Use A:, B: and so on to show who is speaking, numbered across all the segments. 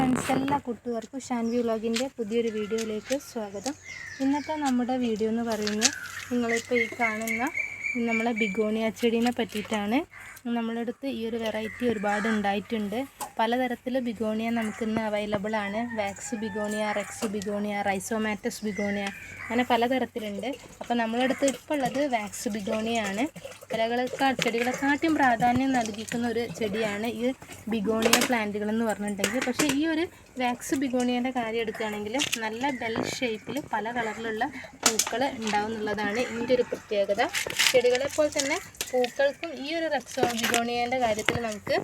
A: Friends എല്ലാ കൂട്ടുകാർക്കും ഷാൻവി വ്ളോഗിന്റെ പുതിയൊരു വീഡിയോയിലേക്ക് സ്വാഗതം. ഇന്നത്തെ നമ്മുടെ വീഡിയോ എന്ന് പറയുന്നത് നിങ്ങളിപ്പോൾ ഈ കാണുന്ന നമ്മളെ ബിഗോണിയ ചെടീനെ പറ്റിയിട്ടാണ്. നമ്മളടുത്ത് ഈ ഒരു വെറൈറ്റി ഒരുപാട് ഉണ്ടായിട്ടുണ്ട് പലതരത്തിൽ ബിഗോണിയ നമുക്കിന്ന് അവൈലബിൾ ആണ് wax begonia rex begonia rhizomatous begonia അങ്ങനെ പലതരത്തിലുണ്ട്. അപ്പോൾ നമ്മുടെ അടുത്ത് ഇപ്പോൾ ഉള്ളത് വാക്സ് ബിഗോണിയ ആണ് ഇലകളെക്കാ ചെടികളെക്കാട്ടും പ്രാധാന്യം നൽകിക്കുന്ന ഒരു ചെടിയാണ് ഈ ബിഗോണിയ പ്ലാന്റുകൾ എന്ന് പറഞ്ഞിട്ടുണ്ടെങ്കിൽ. പക്ഷേ ഈ ഒരു വാക്സ് ബിഗോണിയന്റെ കാര്യം എടുക്കുകയാണെങ്കിൽ നല്ല ബെൽ ഷേപ്പിൽ പല കളറിലുള്ള പൂക്കൾ ഉണ്ടാവും എന്നുള്ളതാണ് ഇതിന്റെ ഒരു പ്രത്യേകത. ചെടികളെപ്പോലെ തന്നെ പൂക്കൾക്കും ഈ ഒരു റെക്സോ ബിഗോണിയന്റെ കാര്യത്തിൽ നമുക്ക്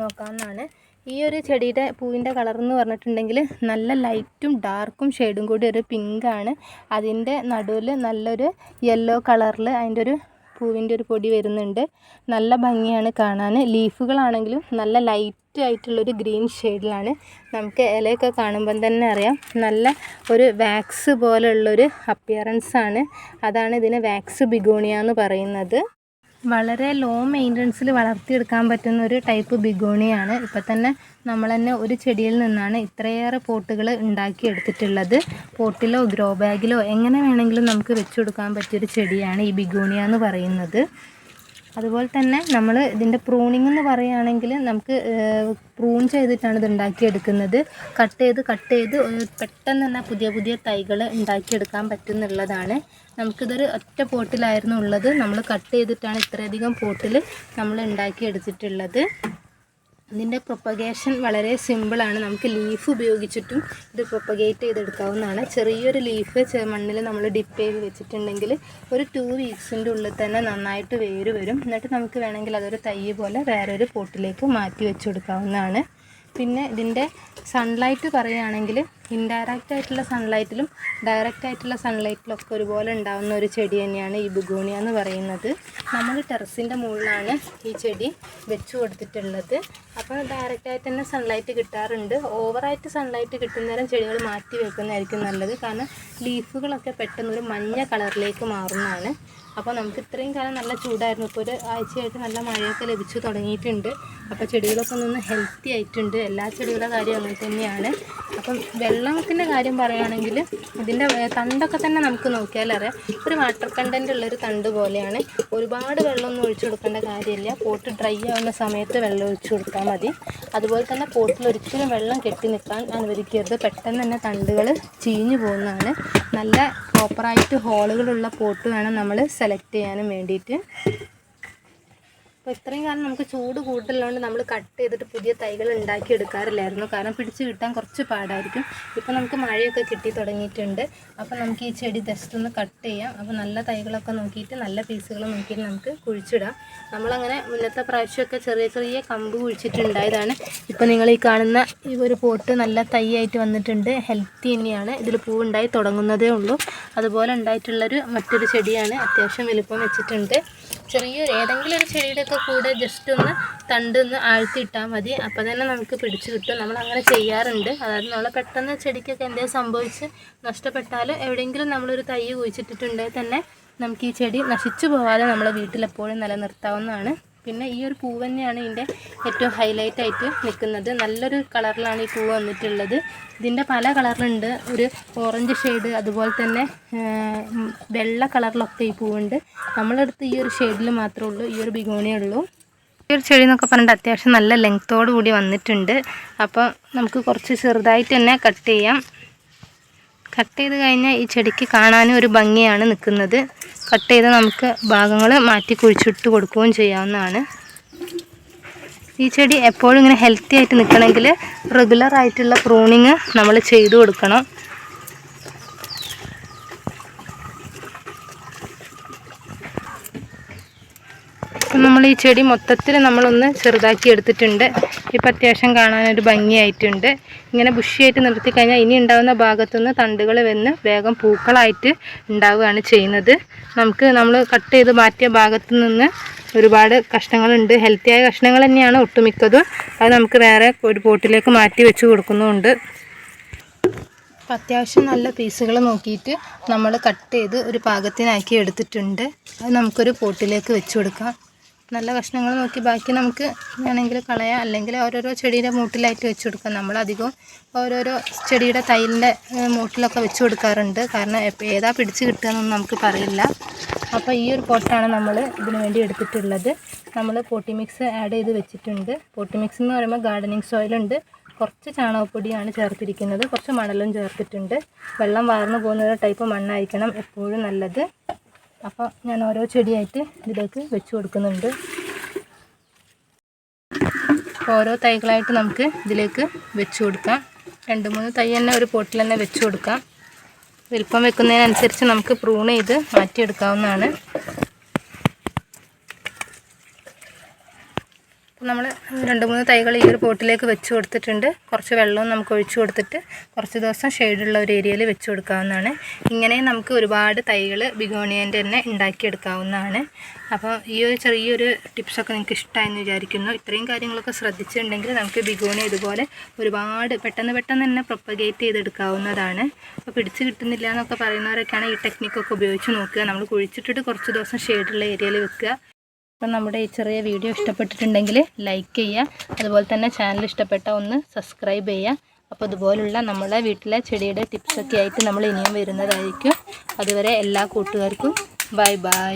A: നോക്കാവുന്നതാണ്. ഈ ഒരു ചെടിയുടെ പൂവിന്റെ കളർ എന്ന് പറഞ്ഞിട്ടുണ്ടെങ്കിൽ നല്ല ലൈറ്റും ഡാർക്കും ഷെയ്ഡും കൂടി ഒരു പിങ്കാണ്. അതിന്റെ നടുവിൽ നല്ലൊരു യെല്ലോ കളറിൽ അതിന്റെ ഒരു പൂവിന്റെ ഒരു പൊടി വരുന്നുണ്ട്. നല്ല ഭംഗിയാണ് കാണാൻ. ലീഫുകളാണെങ്കിലും നല്ല ലൈറ്റ് ആയിട്ടുള്ളൊരു ഗ്രീൻ ഷെയ്ഡിലാണ്. നമുക്ക് ഇലയൊക്കെ കാണുമ്പം തന്നെ അറിയാം. നല്ല ഒരു വാക്സ് പോലെയുള്ളൊരു അപ്പിയറൻസ് ആണ് അതാണ് ഇതിന് വാക്സ് ബിഗോണിയ എന്ന് പറയുന്നത്. വളരെ ലോ മെയിന്റനൻസിൽ വളർത്തിയെടുക്കാൻ പറ്റുന്ന ഒരു ടൈപ്പ് ബിഗോണിയാണ്. ഇപ്പം തന്നെ നമ്മൾ തന്നെ ഒരു ചെടിയിൽ നിന്നാണ് ഇത്രയേറെ പോട്ടുകൾ ഉണ്ടാക്കിയെടുത്തിട്ടുള്ളത്. പോട്ടിലോ ഗ്രോ ബാഗിലോ എങ്ങനെ വേണമെങ്കിലും നമുക്ക് വെച്ചു കൊടുക്കാൻ പറ്റിയൊരു ചെടിയാണ് ഈ ബിഗോണിയ എന്ന് പറയുന്നത്. അതുപോലെ തന്നെ നമ്മൾ ഇതിന്റെ പ്രൂണിംഗ് എന്ന് പറയുകയാണെങ്കിൽ നമുക്ക് പ്രൂൺ ചെയ്തിട്ടാണ് ഇത് ഉണ്ടാക്കിയെടുക്കുന്നത്. കട്ട് ചെയ്ത് കട്ട് ചെയ്ത് പെട്ടെന്ന് തന്നെ പുതിയ പുതിയ തൈകൾ ഉണ്ടാക്കിയെടുക്കാൻ പറ്റുന്നുള്ളതാണ്. നമുക്കിതൊരു ഒറ്റ പോട്ടിലായിരുന്നു ഉള്ളത്. നമ്മൾ കട്ട് ചെയ്തിട്ടാണ് ഇത്രയധികം പോട്ടിൽ നമ്മൾ ഉണ്ടാക്കിയെടുത്തിട്ടുള്ളത്. ഇതിന്റെ പ്രൊപ്പഗേഷൻ വളരെ സിമ്പിളാണ് നമുക്ക് ലീഫ് ഉപയോഗിച്ചിട്ടും ഇത് പ്രൊപ്പഗേറ്റ് ചെയ്തെടുക്കാവുന്നതാണ്. ചെറിയൊരു ലീഫ് മണ്ണിൽ നമ്മൾ ഡിപ്പ് ചെയ്ത് വെച്ചിട്ടുണ്ടെങ്കിൽ ഒരു ടു വീക്സിന്റെ ഉള്ളിൽ തന്നെ നന്നായിട്ട് വേര് വരും. എന്നിട്ട് നമുക്ക് വേണമെങ്കിൽ അതൊരു തൈ പോലെ വേറൊരു പോട്ടിലേക്ക് മാറ്റി വെച്ച് കൊടുക്കാവുന്നതാണ്. പിന്നെ ഇതിന്റെ സൺലൈറ്റ് പറയുകയാണെങ്കിൽ ഇൻഡയറക്റ്റ് ആയിട്ടുള്ള സൺലൈറ്റിലും ഡയറക്റ്റ് ആയിട്ടുള്ള സൺലൈറ്റിലും ഒക്കെ ഒരുപോലെ ഉണ്ടാകുന്ന ഒരു ചെടി തന്നെയാണ് ഈ ബുഗോണിയ എന്ന് പറയുന്നത്. നമ്മൾ ടെറസിന്റെ മുകളിലാണ് ഈ ചെടി വെച്ചു കൊടുത്തിട്ടുള്ളത്. അപ്പോൾ ഡയറക്റ്റ് ആയിട്ട് തന്നെ സൺലൈറ്റ് കിട്ടാറുണ്ട്. ഓവറായിട്ട് സൺലൈറ്റ് കിട്ടുന്നേരം ചെടികൾ മാറ്റി വെക്കുന്നതായിരിക്കും നല്ലത്. കാരണം ലീഫുകളൊക്കെ പെട്ടെന്ന് ഒരു മഞ്ഞ കളറിലേക്ക് മാറുന്നതാണ്. അപ്പോൾ നമുക്ക് ഇത്രയും കാലം നല്ല ചൂടായിരുന്നു. ഇപ്പോൾ ഒരു ആഴ്ചയായിട്ട് നല്ല മഴയൊക്കെ ലഭിച്ചു തുടങ്ങിയിട്ടുണ്ട്. അപ്പോൾ ചെടികളൊക്കെ ഒന്ന് ഹെൽത്തി ആയിട്ടുണ്ട്. എല്ലാ ചെടികളുടെ കാര്യം അങ്ങനെ തന്നെയാണ്. അപ്പം വെള്ളത്തിന്റെ കാര്യം പറയുകയാണെങ്കിൽ ഇതിന്റെ തണ്ടൊക്കെ തന്നെ നമുക്ക് നോക്കിയാൽ അറിയാം. ഒരു വാട്ടർ കണ്ടന്റ് ഉള്ളൊരു തണ്ട് പോലെയാണ്. ഒരുപാട് വെള്ളമൊന്നും ഒഴിച്ചു കൊടുക്കേണ്ട കാര്യമില്ല. പോട്ട് ഡ്രൈ ആവുന്ന സമയത്ത് വെള്ളം ഒഴിച്ചു കൊടുത്താൽ മതി. അതുപോലെ തന്നെ പോട്ടിൽ ഒരിക്കലും വെള്ളം കെട്ടി നിൽക്കാൻ അനുവദിക്കരുത്. പെട്ടെന്ന് തന്നെ തണ്ടുകൾ ചീഞ്ഞു പോകുന്നതാണ്. നല്ല പ്രോപ്പറായിട്ട് ഹോളുകളുള്ള പോട്ട് വേണം നമ്മൾ സെലക്ട് ചെയ്യാനും വേണ്ടിയിട്ട് അപ്പോൾ ഇത്രയും കാലം നമുക്ക് ചൂട് കൂടുതലുള്ളതുകൊണ്ട് നമ്മൾ കട്ട് ചെയ്തിട്ട് പുതിയ തൈകൾ ഉണ്ടാക്കി എടുക്കാറില്ലായിരുന്നു. കാരണം പിടിച്ച് കിട്ടാൻ കുറച്ച് പാടായിരിക്കും. ഇപ്പോൾ നമുക്ക് മഴയൊക്കെ കിട്ടി തുടങ്ങിയിട്ടുണ്ട്. അപ്പോൾ നമുക്ക് ഈ ചെടി ജസ്റ്റ് ഒന്ന് കട്ട് ചെയ്യാം. അപ്പോൾ നല്ല തൈകളൊക്കെ നോക്കിയിട്ട് നല്ല പീസുകൾ നോക്കിയിട്ട് നമുക്ക് കുഴിച്ചിടാം. നമ്മളങ്ങനെ മുന്നത്തെ പ്രാവശ്യമൊക്കെ ചെറിയ ചെറിയ കമ്പ് കുഴിച്ചിട്ടുണ്ടായതാണ്. ഇപ്പോൾ നിങ്ങൾ ഈ കാണുന്ന ഈ ഒരു പോട്ട് നല്ല തൈ ആയിട്ട് വന്നിട്ടുണ്ട്. ഹെൽത്തി തന്നെയാണ്. ഇതിൽ പൂവുണ്ടായി തുടങ്ങുന്നതേ ഉള്ളൂ. അതുപോലെ ഉണ്ടായിട്ടുള്ളൊരു മറ്റൊരു ചെടിയാണ് അത്യാവശ്യം വലുപ്പം വെച്ചിട്ടുണ്ട്. ചെറിയൊരു ഏതെങ്കിലും ഒരു ചെടിയുടെയൊക്കെ കൂടെ ജസ്റ്റ് ഒന്ന് തണ്ട് ഒന്ന് ആഴ്ത്തിയിട്ടാൽ മതി. അപ്പോൾ തന്നെ നമുക്ക് പിടിച്ചു കിട്ടും. നമ്മൾ അങ്ങനെ ചെയ്യാറുണ്ട്. അതായത് നമ്മൾ പെട്ടെന്ന് ചെടിക്കൊക്കെ എന്തെങ്കിലും സംഭവിച്ച് നഷ്ടപ്പെട്ടാൽ എവിടെയെങ്കിലും നമ്മളൊരു തൈ കുഴിച്ചിട്ടിട്ടുണ്ടെങ്കിൽ തന്നെ നമുക്ക് ഈ ചെടി നശിച്ചു പോകാതെ നമ്മളെ വീട്ടിലെപ്പോഴും നിലനിർത്താവുന്നതാണ്. പിന്നെ ഈ ഒരു പൂവ് തന്നെയാണ് ഇതിന്റെ ഏറ്റവും ഹൈലൈറ്റ് ആയിട്ട് നിൽക്കുന്നത്. നല്ലൊരു കളറിലാണ് ഈ പൂവ് വന്നിട്ടുള്ളത്. ഇതിന്റെ പല കളറിലുണ്ട്. ഒരു ഓറഞ്ച് ഷെയ്ഡ് അതുപോലെ തന്നെ വെള്ള കളറിലൊക്കെ ഈ പൂവുണ്ട്. നമ്മളെടുത്ത് ഈ ഒരു ഷെയ്ഡിൽ മാത്രമേ ഉള്ളൂ. ഈ ഒരു ബിഗോണിയേ ഉള്ളൂ. ഈ ഒരു ചെടി എന്നൊക്കെ പറഞ്ഞിട്ട് അത്യാവശ്യം നല്ല ലെങ്ത്തോടു കൂടി വന്നിട്ടുണ്ട്. അപ്പോൾ നമുക്ക് കുറച്ച് ചെറുതായിട്ട് തന്നെ കട്ട് ചെയ്യാം. കട്ട് ചെയ്ത് കഴിഞ്ഞാൽ ഈ ചെടിക്ക് കാണാനും ഒരു ഭംഗിയാണ് നിൽക്കുന്നത് കട്ട് ചെയ്ത് നമുക്ക് ഭാഗങ്ങൾ മാറ്റി കുഴിച്ചിട്ട് കൊടുക്കുകയും ചെയ്യാവുന്നതാണ്. ഈ ചെടി എപ്പോഴും ഇങ്ങനെ ഹെൽത്തി ആയിട്ട് നിൽക്കണമെങ്കിൽ റെഗുലർ ആയിട്ടുള്ള പ്രൂണിങ് നമ്മൾ ചെയ്തു കൊടുക്കണം. ഇപ്പം നമ്മൾ ഈ ചെടി മൊത്തത്തിൽ നമ്മളൊന്ന് ചെറുതാക്കി എടുത്തിട്ടുണ്ട്. ഇപ്പം അത്യാവശ്യം കാണാനൊരു ഭംഗിയായിട്ടുണ്ട്. ഇങ്ങനെ ബുഷിയായിട്ട് നിർത്തി കഴിഞ്ഞാൽ ഇനി ഉണ്ടാകുന്ന ഭാഗത്തുനിന്ന് തണ്ടുകൾ വന്ന് വേഗം പൂക്കളായിട്ട് ഉണ്ടാവുകയാണ് ചെയ്യുന്നത്. നമുക്ക് നമ്മൾ കട്ട് ചെയ്ത് മാറ്റിയ ഭാഗത്തു നിന്ന് ഒരുപാട് കഷ്ണങ്ങളുണ്ട്. ഹെൽത്തിയായ കഷ്ണങ്ങൾ തന്നെയാണ് ഒട്ടുമിക്കതും. അത് നമുക്ക് വേറെ ഒരു പോട്ടിലേക്ക് മാറ്റി വെച്ച് കൊടുക്കുന്നുമുണ്ട്. അപ്പം അത്യാവശ്യം നല്ല പീസുകൾ നോക്കിയിട്ട് നമ്മൾ കട്ട് ചെയ്ത് ഒരു പാകത്തിനാക്കി എടുത്തിട്ടുണ്ട്. അത് നമുക്കൊരു പോട്ടിലേക്ക് വെച്ച് കൊടുക്കാം. നല്ല കഷ്ണങ്ങൾ നോക്കി ബാക്കി നമുക്ക് വേണമെങ്കിൽ കളയാം. അല്ലെങ്കിൽ ഓരോരോ ചെടിയുടെ മൂട്ടിലായിട്ട് വെച്ച് കൊടുക്കാം. നമ്മളധികം ഓരോരോ ചെടിയുടെ തൈലിന്റെ മൂട്ടിലൊക്കെ വെച്ച് കൊടുക്കാറുണ്ട്. കാരണം ഏതാ പിടിച്ച് കിട്ടുകയെന്നൊന്നും നമുക്ക് പറയില്ല. അപ്പോൾ ഈ ഒരു പോട്ടാണ് നമ്മൾ ഇതിനു വേണ്ടി എടുത്തിട്ടുള്ളത്. നമ്മൾ പോട്ടി മിക്സ് ആഡ് ചെയ്ത് വെച്ചിട്ടുണ്ട്. പോട്ടി മിക്സ് എന്ന് പറയുമ്പോൾ ഗാർഡനിങ് സോയിലുണ്ട് കുറച്ച് ചാണകപ്പൊടിയാണ് ചേർത്തിരിക്കുന്നത്. കുറച്ച് മണലും ചേർത്തിട്ടുണ്ട്. വെള്ളം വാർന്നു പോകുന്ന ടൈപ്പ് മണ്ണായിരിക്കണം എപ്പോഴും നല്ലത്. അപ്പോൾ ഞാൻ ഓരോ ചെടിയായിട്ട് ഇതിലേക്ക് വെച്ച് കൊടുക്കുന്നുണ്ട്. ഓരോ തൈകളായിട്ട് നമുക്ക് ഇതിലേക്ക് വെച്ച് കൊടുക്കാം. രണ്ട് മൂന്ന് തൈ തന്നെ ഒരു പോട്ടിൽ തന്നെ വെച്ച് കൊടുക്കാം. വലിപ്പം വെക്കുന്നതിനനുസരിച്ച് നമുക്ക് പ്രൂൺ ചെയ്ത് മാറ്റിയെടുക്കാവുന്നതാണ്. നമ്മൾ രണ്ട് മൂന്ന് തൈകൾ ഈ ഒരു പോട്ടിലേക്ക് വെച്ച് കൊടുത്തിട്ടുണ്ട്. കുറച്ച് വെള്ളവും നമുക്ക് ഒഴിച്ചു കൊടുത്തിട്ട് കുറച്ച് ദിവസം ഷെയ്ഡുള്ള ഒരു ഏരിയയിൽ വെച്ച് കൊടുക്കാവുന്നതാണ്. ഇങ്ങനെ നമുക്ക് ഒരുപാട് തൈകൾ ബിഗോണിയന്റെ തന്നെ ഉണ്ടാക്കിയെടുക്കാവുന്നതാണ്. അപ്പോൾ ഈ ഒരു ചെറിയൊരു ടിപ്സൊക്കെ നിങ്ങൾക്ക് ഇഷ്ടമായെന്ന് വിചാരിക്കുന്നു. ഇത്രയും കാര്യങ്ങളൊക്കെ ശ്രദ്ധിച്ചിട്ടുണ്ടെങ്കിൽ നമുക്ക് ബിഗോണി ഇതുപോലെ ഒരുപാട് പെട്ടെന്ന് പെട്ടെന്ന് തന്നെ പ്രൊപ്പഗേറ്റ് ചെയ്തെടുക്കാവുന്നതാണ്. അപ്പോൾ പിടിച്ച് കിട്ടുന്നില്ല എന്നൊക്കെ പറയുന്നവരൊക്കെയാണ് ഈ ടെക്നിക്കൊക്കെ ഉപയോഗിച്ച് നോക്കുക. നമ്മൾ കുഴിച്ചിട്ടിട്ട് കുറച്ച് ദിവസം ഷെയ്ഡുള്ള ഏരിയയിൽ വെക്കുക. അപ്പം നമ്മുടെ ഈ ചെറിയ വീഡിയോ ഇഷ്ടപ്പെട്ടിട്ടുണ്ടെങ്കിൽ ലൈക്ക് ചെയ്യുക. അതുപോലെ തന്നെ ചാനൽ ഇഷ്ടപ്പെട്ട ഒന്ന് സബ്സ്ക്രൈബ് ചെയ്യുക. അപ്പോൾ ഇതുപോലുള്ള നമ്മളെ വീട്ടിലെ ചെടിയുടെ ടിപ്സൊക്കെ ആയിട്ട് നമ്മൾ ഇനിയും വരുന്നതായിരിക്കും. അതുവരെ എല്ലാ കൂട്ടുകാർക്കും ബൈ ബൈ